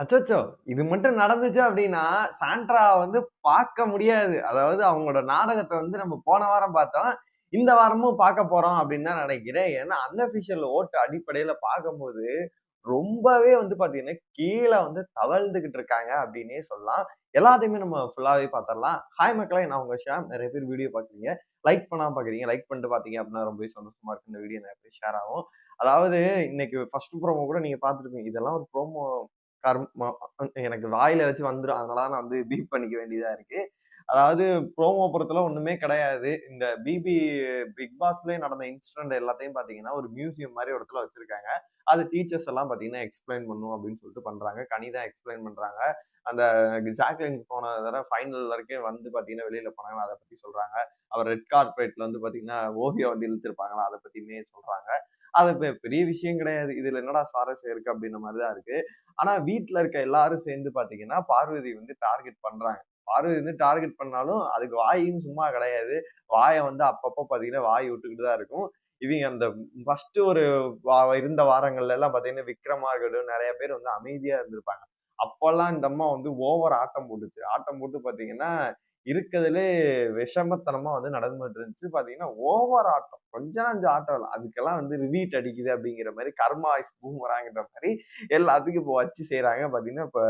அச்சோச்சோ இது மட்டும் நடந்துச்சு அப்படின்னா சாண்ட்ரா வந்து பார்க்க முடியாது. அதாவது அவங்களோட நாடகத்தை வந்து நம்ம போன வாரம் பார்த்தோம். இந்த வாரமும் பார்க்க போறோம் அப்படின்னு தான் நினைக்கிறேன் ஏன்னா, அன்அஃபிஷியல் ஓட்டு அடிப்படையில பார்க்கும்போது, ரொம்பவே வந்து பாத்தீங்கன்னா கீழே வந்து தவழ்ந்துகிட்டு இருக்காங்க அப்படின்னே சொல்லலாம். எல்லாத்தையுமே நம்ம ஃபுல்லாவே பார்த்துடலாம் ஹாய் மக்களை நான் உங்க ஷாம். நிறைய பேர் வீடியோ பார்க்குறீங்க. லைக் பண்ணாம பாக்குறீங்க லைக் பண்ணிட்டு பார்த்தீங்க அப்படின்னா ரொம்பவே சந்தோஷமா இருக்கும். இந்த வீடியோ நிறைய பேர் ஷேர் ஆகும். அதாவது இன்னைக்கு ஃபர்ஸ்ட் ப்ரோமோ கூட நீங்க பார்த்துருப்பீங்க. இதெல்லாம் ஒரு ப்ரோமோ கர்ம எனக்கு வாயில் ஏதாச்சும் வந்துடும் அதனால நான் வந்து பீப் பண்ணிக்க வேண்டியதாக இருக்குது அதாவது ப்ரோமோ பொறுத்தல ஒன்றுமே கிடையாது. இந்த பிபி பிக் பாஸ்லயே நடந்த இன்சிடென்ட் எல்லாத்தையும் பார்த்தீங்கன்னா, ஒரு மியூசியம் மாதிரி ஒரு இடத்துல வச்சுருக்காங்க. அது டீச்சர்ஸ் எல்லாம் பார்த்தீங்கன்னா, எக்ஸ்ப்ளைன் பண்ணும் அப்படின்னு சொல்லிட்டு பண்ணுறாங்க கனிதா எக்ஸ்பிளைன் எக்ஸ்ப்ளைன் அந்த ஜாக்லின் போன தடவை ஃபைனல் வரைக்கும் வந்து பார்த்தீங்கன்னா, வெளியில் போனாங்க அதை பற்றி சொல்கிறாங்க அவர் ரெட் கார்பெட்ல வந்து பார்த்தீங்கன்னா, ஓவியா வந்து இழுத்துருப்பாங்களா அதை பற்றியுமே சொல்கிறாங்க அது பெ பெரிய விஷயம் கிடையாது. இதுல என்னடா சுவாரஸ்யம் இருக்கு அப்படின்ற மாதிரி தான் இருக்கு. ஆனா வீட்டுல இருக்க எல்லாரும் சேர்ந்து பாத்தீங்கன்னா பார்வதி வந்து டார்கெட் பண்றாங்க. பார்வதி வந்து டார்கெட் பண்ணாலும், அதுக்கு வாயும் சும்மா கிடையாது. வாயை வந்து அப்பப்போ பார்த்தீங்கன்னா, வாய் விட்டுக்கிட்டு தான் இருக்கும். இவங்க அந்த ஃபர்ஸ்ட் ஒரு இருந்த வாரங்கள்ல எல்லாம் பார்த்தீங்கன்னா, விக்ரமா இருக்கட்டும், பேர் வந்து அமைதியா இருந்திருப்பாங்க. அப்போல்லாம் இந்த அம்மா வந்து ஓவர் ஆட்டம் போட்டுச்சு. ஆட்டம் போட்டு பார்த்தீங்கன்னா, இருக்கிறதுலே விஷமத்தனமா வந்து நடந்துட்டு இருந்துச்சு. பார்த்தீங்கன்னா, ஓவர் ஆட்டம். கொஞ்சம் நஞ்சு ஆட்டம் இல்லை அதுக்கெல்லாம் வந்து ரிவீட் அடிக்குது அப்படிங்கிற மாதிரி கர்மா ஐஸ் பூமராங்கிற மாதிரி எல்லாத்துக்கும் இப்போ வச்சு செய்யறாங்க பார்த்தீங்கன்னா, இப்ப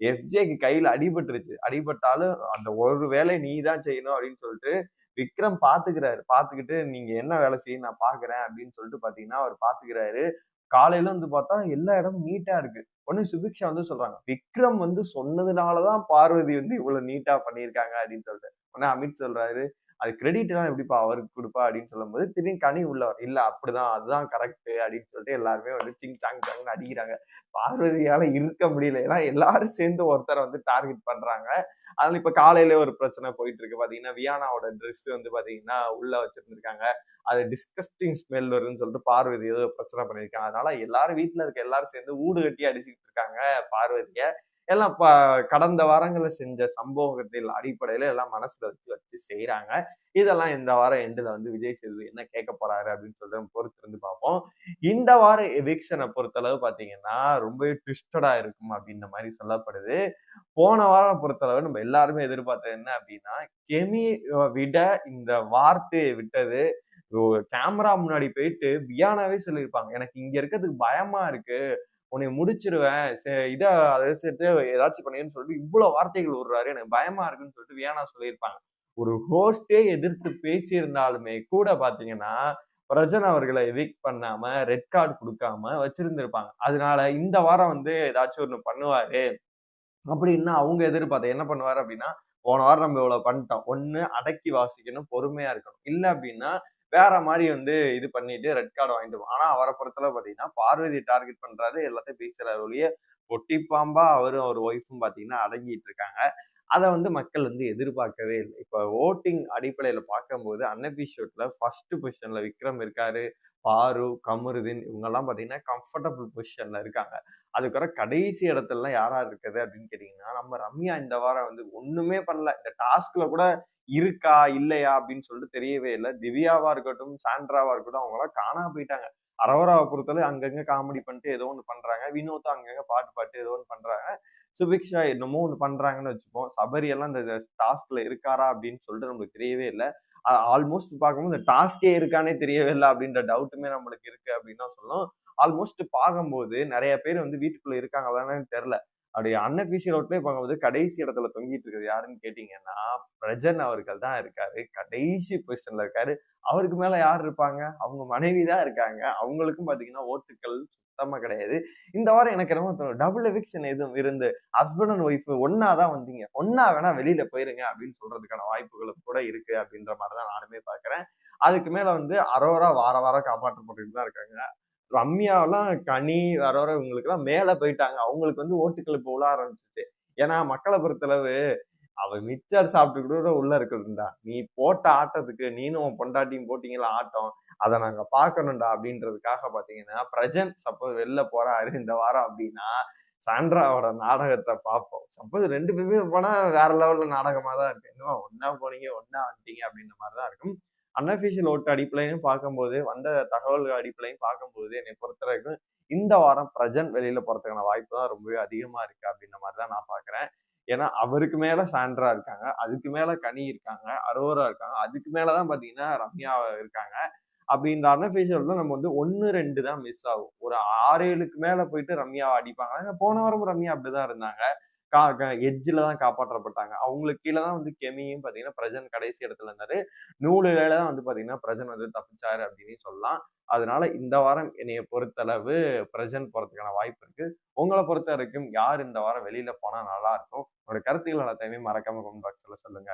எஃப்ஜேக்கு கையில் அடிபட்டுருச்சு. அடிபட்டாலும் அந்த ஒரு வேலையை நீ தான் செய்யணும் அப்படின்னு சொல்லிட்டு, விக்ரம் பார்த்துக்கிறாரு. பார்த்துக்கிட்டு நீங்க என்ன வேலை செய்யணும் நான் பார்க்குறேன் அப்படின்னு சொல்லிட்டு பார்த்தீங்கன்னா, அவர் பார்த்துக்கிறாரு. காலையில வந்து பார்த்தா எல்லா இடமும் நீட்டா இருக்கு. உடனே சுபிக்ஷா வந்து சொல்றாங்க. விக்ரம் வந்து சொன்னதுனாலதான் பார்வதி வந்து இவ்வளவு நீட்டா பண்ணியிருக்காங்க அப்படின்னு சொல்லிட்டு. உடனே அமித் சொல்றாரு, அது கிரெடிட்லாம் எப்படிப்பா அவருக்கு கொடுப்பா அப்படின்னு சொல்லும்போது, திடீர்னு கனி உள்ளவர் இல்லை இல்ல அப்டிதான் அதுதான் கரெக்ட் அப்படின்னு சொல்லிட்டு எல்லாருமே வந்து சிங் சாங் சாங்னு அடிக்கிறாங்க. பார்வதியால இருக்க முடியல. ஏன்னா எல்லாரும் சேர்ந்து ஒருத்தரை வந்து டார்கெட் பண்றாங்க. அதனால இப்ப காலையில ஒரு பிரச்சனை போயிட்டு இருக்கு. பாத்தீங்கன்னா வியானாவோட ட்ரெஸ் வந்து பாத்தீங்கன்னா உள்ள வச்சிருந்திருக்காங்க. அது டிஸ்கஸ்டிங் ஸ்மெல் வருதுன்னு சொல்லிட்டு பார்வதி ஏதோ பிரச்சனை பண்ணியிருக்காங்க. அதனால எல்லாரும் வீட்டுல இருக்க எல்லாரும் சேர்ந்து ஊடு கட்டி அடிச்சுக்கிட்டு இருக்காங்க பார்வதிய. எல்லாம் ப கடந்த வாரங்களில் செஞ்ச சம்பவத்தில் அடிப்படையில் எல்லாம் மனசுல வச்சு வச்சு செய்கிறாங்க இதெல்லாம் இந்த வாரம் எண்டில் வந்து விஜய் சேது என்ன கேட்க போறாரு அப்படின்னு சொல்லிட்டு பொறுத்து இருந்து பார்ப்போம். இந்த வார எவிக்ஷனை பொறுத்தளவு பார்த்தீங்கன்னா, ரொம்பவே ட்விஸ்டடாக இருக்கும் அப்படின்ற மாதிரி சொல்லப்படுது. போன வாரம் பொறுத்தளவு நம்ம எல்லாருமே எதிர்பார்த்தது என்ன அப்படின்னா கெமி விட இந்த வார்த்தையை விட்டது கேமரா முன்னாடி போயிட்டு வியானாவே சொல்லியிருப்பாங்க. எனக்கு இங்க இருக்கிறதுக்கு பயமா இருக்கு. உன்னை முடிச்சிருவேன் இதை அதை சேர்த்து ஏதாச்சும் பண்ணுவேன்னு சொல்லிட்டு இவ்வளோ வார்த்தைகள் விடுறாரு. எனக்கு பயமா இருக்குன்னு சொல்லிட்டு வியானா சொல்லியிருப்பாங்க. ஒரு ஹோஸ்ட்டே எதிர்த்து பேசியிருந்தாலுமே கூட பார்த்தீங்கன்னா, பிரஜன் அவர்களை எவிக்ட் பண்ணாம, ரெட் கார்ட் கொடுக்காம வச்சிருந்திருப்பாங்க. அதனால இந்த வாரம் வந்து ஏதாச்சும் ஒன்று பண்ணுவாரு. அப்படின்னா அவங்க எதிர்பார்த்த என்ன பண்ணுவாரு அப்படின்னா போன வாரம் நம்ம இவ்வளோ பண்ணிட்டோம். ஒன்னு அடக்கி வாசிக்கணும், பொறுமையா இருக்கணும். இல்லை அப்படின்னா வேற மாதிரி வந்து இது பண்ணிட்டு ரெட் கார்டு வாங்கிட்டு ஆனா அவரை பொறுத்தல பார்த்தீங்கன்னா, பார்வதி டார்கெட் பண்றாரு. எல்லாத்தையும் பேசுறாரு ஒழிய, ஒட்டி பாம்பா அவரும் அவர் ஒய்ஃபும் பார்த்தீங்கன்னா அடங்கிட்டு இருக்காங்க. அதை வந்து மக்கள் வந்து எதிர்பார்க்கவே இல்லை இப்போ ஓட்டிங் அடிப்படையில் பார்க்கும்போது அன்அஃபிஷியல்ல ஃபர்ஸ்ட் பொசிஷன்ல விக்ரம் இருக்காரு. பாரு, கமருதீன் இவங்கெல்லாம் பார்த்தீங்கன்னா, கம்ஃபர்டபுள் பொசிஷன்ல இருக்காங்க. அதுக்கப்புறம் கடைசி இடத்துலலாம் யாரா இருக்குது அப்படின்னு கேட்டிங்கன்னா நம்ம ரம்யா இந்த வாரம் வந்து ஒன்றுமே பண்ணல. இந்த டாஸ்க்ல கூட இருக்கா? இல்லையா? அப்படின்னு சொல்லிட்டு தெரியவே இல்லை திவ்யாவா இருக்கட்டும், சாண்ட்ராவா இருக்கட்டும் அவங்களாம் காணாம போயிட்டாங்க. அரவராவை பொறுத்தவரை அங்கங்க காமெடி பண்ணிட்டு ஏதோ ஒன்று பண்றாங்க. வினோத்தும் அங்கங்க பாட்டு பாட்டு ஏதோ ஒன்று பண்றாங்க. சுபிக்ஷா என்னமோ ஒன்று பண்ணுறாங்கன்னு வச்சுப்போம். சபரி எல்லாம் இந்த டாஸ்க்ல இருக்காரா? அப்படின்னு சொல்லிட்டு நமக்கு தெரியவே இல்லை ஆல்மோஸ்ட் பார்க்கும்போது இந்த டாஸ்க்கே இருக்கானே தெரியவே இல்லை அப்படின்ற டவுட்டுமே நம்மளுக்கு இருக்கு அப்படின்னு தான் சொல்லணும். ஆல்மோஸ்ட் பார்க்கும்போது நிறைய பேர் வந்து வீட்டுக்குள்ள இருக்காங்களான்னு தெரில அப்படி அன்அஃபிஷியல் ஓட்லயே பார்க்கும்போது கடைசி இடத்துல தொங்கிட்டு இருக்கிறது யாருன்னு கேட்டீங்கன்னா, பிரஜன் அவர்கள் தான் இருக்காரு. கடைசி பொசிஷன்ல இருக்காரு. அவருக்கு மேல யார் இருப்பாங்க? அவங்க மனைவி தான் இருக்காங்க. அவங்களுக்கும் பாத்தீங்கன்னா ஓட்டுக்கள் சுத்தமா கிடையாது. இந்த வாரம் எனக்கு என்னமோ தோணும். டபுள் எவிக்ஷன் எதுவும் இருந்து ஹஸ்பண்ட் அண்ட் ஒய்ஃப் ஒண்ணா தான் வந்தீங்க. ஒன்னா வேணா வெளியில போயிருங்க அப்படின்னு சொல்றதுக்கான வாய்ப்புகளும் கூட இருக்கு அப்படின்ற மாதிரி தான் நானுமே பார்க்குறேன். அதுக்கு மேல வந்து அரோரா வார வாரம் காப்பாற்றப்பட்டுட்டு தான் இருக்காங்க. ரம்யாவெல்லாம் கனி, வர வர இவங்களுக்கெல்லாம் மேலே போயிட்டாங்க. அவங்களுக்கு வந்து ஓட்டுக்கள் போல விழ ஏன்னா மக்களை பொறுத்தளவு, அவ மிச்சர் சாப்பிட்டு கூட உள்ள இருக்கிறதுடா நீ போட்ட ஆட்டத்துக்கு நீனும் உன் பொண்டாட்டியும் போட்டிங்களா ஆட்டம். அதை நாங்க பார்க்கணும்டா அப்படின்றதுக்காக பார்த்தீங்கன்னா, பிரஜன் சப்போஸ் வெளில போறாரு இந்த வாரம் அப்படின்னா சாண்ட்ராவோட நாடகத்தை பார்ப்போம். சப்போஸ் ரெண்டு பேருமே போனா வேற லெவல்ல நாடகமா தான் இருக்கு. இன்னும் ஒன்றா போனீங்க, ஒன்றா வந்துட்டீங்க அப்படின்ற மாதிரி தான் இருக்கும். அன்அஃபிஷியல் ஓட்டு அடிப்படையும் பார்க்கும்போது, வந்த தகவல்கள் அடிப்படையும் பார்க்கும்போது என்னைய பொறுத்தவரைக்கும் இந்த வாரம் பிரஜன் வெளியில போறதுக்கான வாய்ப்பு தான் ரொம்பவே அதிகமா இருக்கு அப்படின்ற மாதிரி தான் நான் பாக்குறேன் ஏன்னா அவருக்கு மேல சாண்ட்ரா இருக்காங்க அதுக்கு மேல கனி இருக்காங்க அரோரா இருக்காங்க அதுக்கு மேலதான் பாத்தீங்கன்னா ரம்யா இருக்காங்க. அப்படி இந்த அன்அஃபிஷியல்ல நம்ம வந்து ஒன்னு ரெண்டு தான் மிஸ் ஆகும். ஒரு ஆறு ஏழுக்கு மேல போயிட்டு ரம்யாவை அடிப்பாங்க. போன வாரம் ரம்யா அப்படிதான் இருந்தாங்க. கா எட்ஜில் தான் காப்பாற்றப்பட்டாங்க. அவங்களுக்கு கீழே தான் வந்து கெமியும் பார்த்தீங்கன்னா பிரஜன் கடைசி இடத்துல இருந்தாரு. நூலில தான் வந்து பார்த்தீங்கன்னா பிரஜன் வந்து தப்பிச்சாரு அப்படின்னு சொல்லலாம். அதனால இந்த வாரம் என்னைய பொறுத்தளவு பிரஜன் போகிறதுக்கான வாய்ப்பு இருக்கு. உங்களை பொறுத்த வரைக்கும் யார் இந்த வாரம் வெளியில போனால் நல்லா இருக்கும்? உங்களோட கருத்துக்கள் எல்லாத்தையுமே மறக்காம கமெண்ட் பாக்ஸில் சொல்லுங்க.